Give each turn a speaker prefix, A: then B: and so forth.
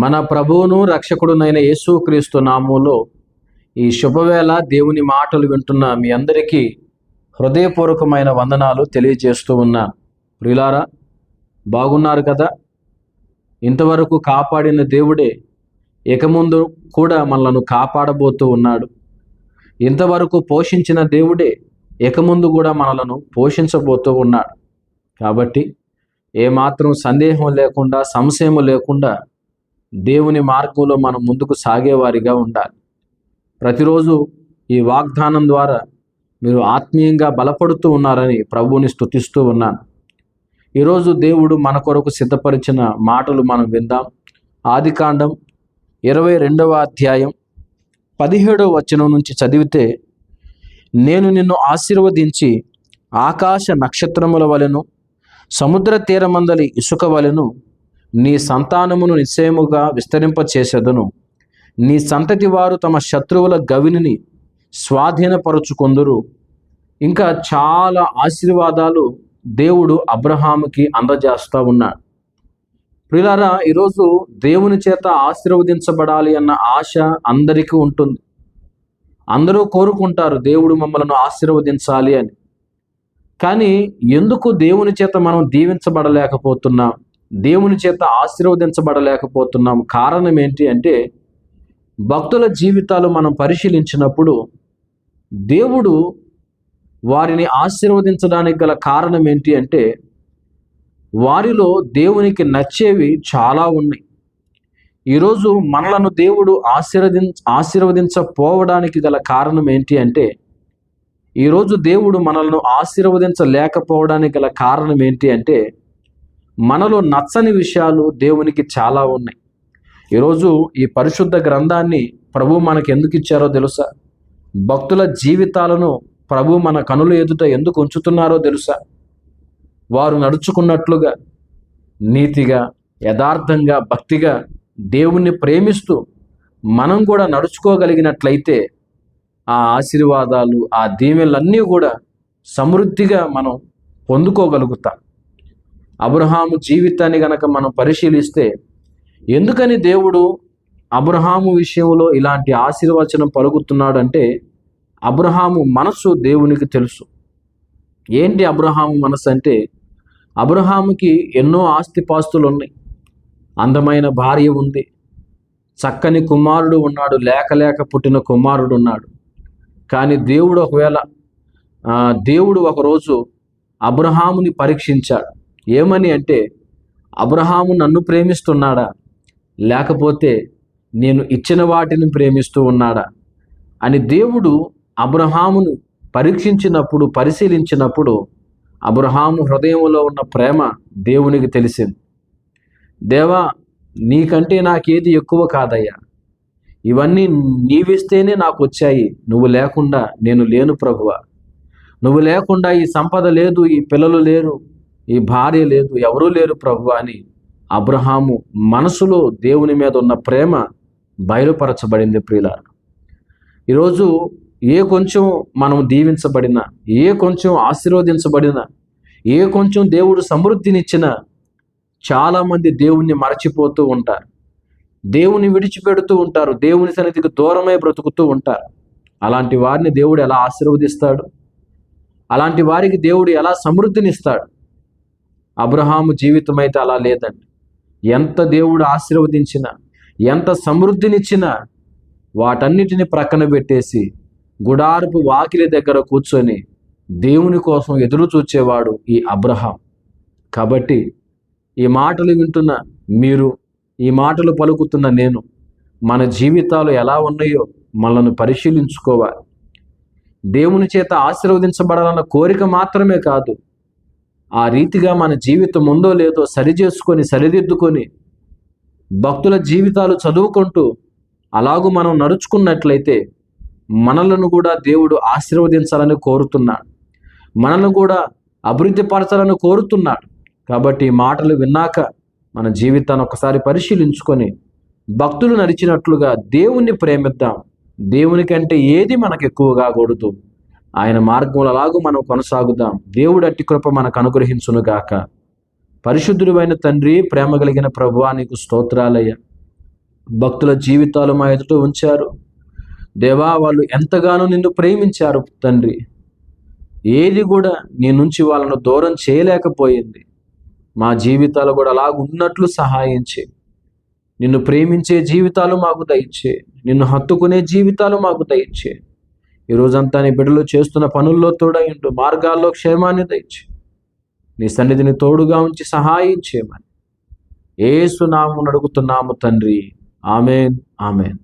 A: మన ప్రభువును రక్షకుడునైన యేసుక్రీస్తు నామంలో ఈ శుభవేళ దేవుని మాటలు వింటున్న మీ అందరికీ హృదయపూర్వకమైన వందనాలు తెలియజేస్తూ ఉన్నా. ప్రియులారా బాగున్నారు కదా? ఇంతవరకు కాపాడిన దేవుడే ఇక ముందు కూడా మనలను కాపాడబోతూ ఉన్నాడు. ఇంతవరకు పోషించిన దేవుడే ఇక ముందు కూడా మనలను పోషించబోతూ ఉన్నాడు. కాబట్టి ఏమాత్రం సందేహం లేకుండా సంశయం లేకుండా దేవుని మార్గంలో మనం ముందుకు సాగేవారిగా ఉండాలి. ప్రతిరోజు ఈ వాగ్దానం ద్వారా మీరు ఆత్మీయంగా బలపడుతూ ఉన్నారని ప్రభువుని స్తుతిస్తూ ఉన్నాను. ఈరోజు దేవుడు మన కొరకు సిద్ధపరిచిన మాటలు మనం విందాం. ఆదికాండం ఇరవై రెండవ అధ్యాయం పదిహేడవ వచనం నుంచి చదివితే నేను నిన్ను ఆశీర్వదించి ఆకాశ నక్షత్రముల వలెను సముద్ర తీరమందలి ఇసుక వలెను నీ సంతానమును నిశ్చయముగా విస్తరింపచేసేదను. నీ సంతతి వారు తమ శత్రువుల గవిని స్వాధీనపరుచుకొందురు. ఇంకా చాలా ఆశీర్వాదాలు దేవుడు అబ్రహాముకి అందజేస్తూ ఉన్నాడు. ప్రిలారా ఈరోజు దేవుని చేత ఆశీర్వదించబడాలి అన్న ఆశ అందరికీ ఉంటుంది. అందరూ కోరుకుంటారు దేవుడు మమ్మల్ని ఆశీర్వదించాలి అని. కానీ ఎందుకు దేవుని చేత మనం దీవించబడలేకపోతున్నాం? దేవుని చేత ఆశీర్వదించబడలేకపోతున్నాం. కారణం ఏంటి అంటే భక్తుల జీవితాలు మనం పరిశీలించినప్పుడు దేవుడు వారిని ఆశీర్వదించడానికి గల కారణం ఏంటి అంటే వారిలో దేవునికి నచ్చేవి చాలా ఉన్నాయి. ఈరోజు మనలను దేవుడు ఆశీర్వదించ ఆశీర్వదించపోవడానికి గల కారణం ఏంటి అంటే ఈరోజు దేవుడు మనలను ఆశీర్వదించలేకపోవడానికి గల కారణం ఏంటి అంటే మనలో నచ్చని విషయాలు దేవునికి చాలా ఉన్నాయి. ఈరోజు ఈ పరిశుద్ధ గ్రంథాన్ని ప్రభు మనకు ఎందుకు ఇచ్చారో తెలుసా? భక్తుల జీవితాలను ప్రభు మన కనుల ఎదుట ఎందుకు ఉంచుతున్నారో తెలుసా? వారు నడుచుకున్నట్లుగా నీతిగా యథార్థంగా భక్తిగా దేవుణ్ణి ప్రేమిస్తూ మనం కూడా నడుచుకోగలిగినట్లయితే ఆ ఆశీర్వాదాలు ఆ దీవెనలన్నీ కూడా సమృద్ధిగా మనం పొందుకోగలుగుతాం. అబ్రహాము జీవితాన్ని గనక మనం పరిశీలిస్తే ఎందుకని దేవుడు అబ్రహాము విషయంలో ఇలాంటి ఆశీర్వచనం పలుకుతున్నాడంటే అబ్రహాము మనస్సు దేవునికి తెలుసు. ఏంటి అబ్రహాము మనసు అంటే అబ్రహాముకి ఎన్నో ఆస్తిపాస్తులు ఉన్నాయి అందమైన భార్య ఉంది. చక్కని కుమారుడు ఉన్నాడు. లేక లేక పుట్టిన కుమారుడు ఉన్నాడు. కానీ దేవుడు ఒకవేళ దేవుడు ఒకరోజు అబ్రహాముని పరీక్షించాడు. ఏమని అంటే అబ్రహాము నన్ను ప్రేమిస్తున్నాడా? లేకపోతే నేను ఇచ్చిన వాటిని ప్రేమిస్తూ ఉన్నాడా? అని దేవుడు అబ్రహామును పరీక్షించినప్పుడు పరిశీలించినప్పుడు అబ్రహాము హృదయంలో ఉన్న ప్రేమ దేవునికి తెలిసింది. దేవా నీకంటే నాకేది ఎక్కువ కాదయ్యా. ఇవన్నీ నీవిస్తేనే నాకు వచ్చాయి నువ్వు లేకుండా నేను లేను ప్రభువ. నువ్వు లేకుండా ఈ సంపద లేదు ఈ పిల్లలు లేరు. ఈ భార్య లేదు ఎవరూ లేరు ప్రభు అని అబ్రహాము మనసులో దేవుని మీద ఉన్న ప్రేమ బయలుపరచబడింది ప్రియులారు. ఈరోజు ఏ కొంచెం మనం దీవించబడినా ఏ కొంచెం ఆశీర్వదించబడినా ఏ కొంచెం దేవుడు సమృద్ధినిచ్చినా చాలామంది దేవుణ్ణి మరచిపోతూ ఉంటారు. దేవుని విడిచిపెడుతూ ఉంటారు దేవుని సన్నిధికి దూరమై బ్రతుకుతూ ఉంటారు. అలాంటి వారిని దేవుడు ఎలా ఆశీర్వదిస్తాడు? అలాంటి వారికి దేవుడు ఎలా సమృద్ధినిస్తాడు? అబ్రహాము జీవితం అయితే అలా లేదండి. ఎంత దేవుడు ఆశీర్వదించిన ఎంత సమృద్ధినిచ్చినా వాటన్నిటిని ప్రక్కన పెట్టేసి గుడారపు వాకిలి దగ్గర కూర్చొని దేవుని కోసం ఎదురు చూచేవాడు ఈ అబ్రహాం. కాబట్టి ఈ మాటలు వింటున్న మీరు ఈ మాటలు పలుకుతున్న నేను మన జీవితాలు ఎలా ఉన్నాయో మనల్ని పరిశీలించుకోవాలి. దేవుని చేత ఆశీర్వదించబడాలన్న కోరిక మాత్రమే కాదు ఆ రీతిగా మన జీవితం ఉందో లేదో సరిచేసుకొని సరిదిద్దుకొని భక్తుల జీవితాలు చదువుకుంటూ అలాగూ మనం నడుచుకున్నట్లయితే మనలను కూడా దేవుడు ఆశీర్వదించాలని కోరుతున్నాడు. మనల్ని కూడా అభివృద్ధి పరచాలని కోరుతున్నాడు. కాబట్టి మాటలు విన్నాక మన జీవితాన్ని ఒకసారి పరిశీలించుకొని భక్తులు నడిచినట్లుగా దేవుణ్ణి ప్రేమిద్దాం. దేవుని కంటే ఏది మనకు ఎక్కువ కాకూడదు ఆయన మార్గంలో మనం కొనసాగుదాం. దేవుడు అట్టి కృప మనకు అనుగ్రహించునుగాక. పరిశుద్ధుడైన తండ్రి ప్రేమ కలిగిన ప్రభువా నీకు స్తోత్రాలయ్య. భక్తుల జీవితాలు మా ఎదుట ఉంచారు. దేవా వాళ్ళు ఎంతగానో నిన్ను ప్రేమించారు తండ్రి. ఏది కూడా నీ నుంచి వాళ్ళను దూరం చేయలేకపోయింది. మా జీవితాలు కూడా అలాగ ఉన్నట్లు సహాయించే నిన్ను ప్రేమించే జీవితాలు మాకు దయచే నిన్ను హత్తుకునే జీవితాలు మాకు దయచే ఈ రోజంతా నీ బిడ్డలు చేస్తున్న పనుల్లో తోడయిండు మార్గాల్లో క్షేమాన్ని దయచి. నీ సన్నిధిని తోడుగా ఉంచి సహాయం చేయమని. ఏసునాము అడుగుతున్నాము తండ్రి. Amen amen.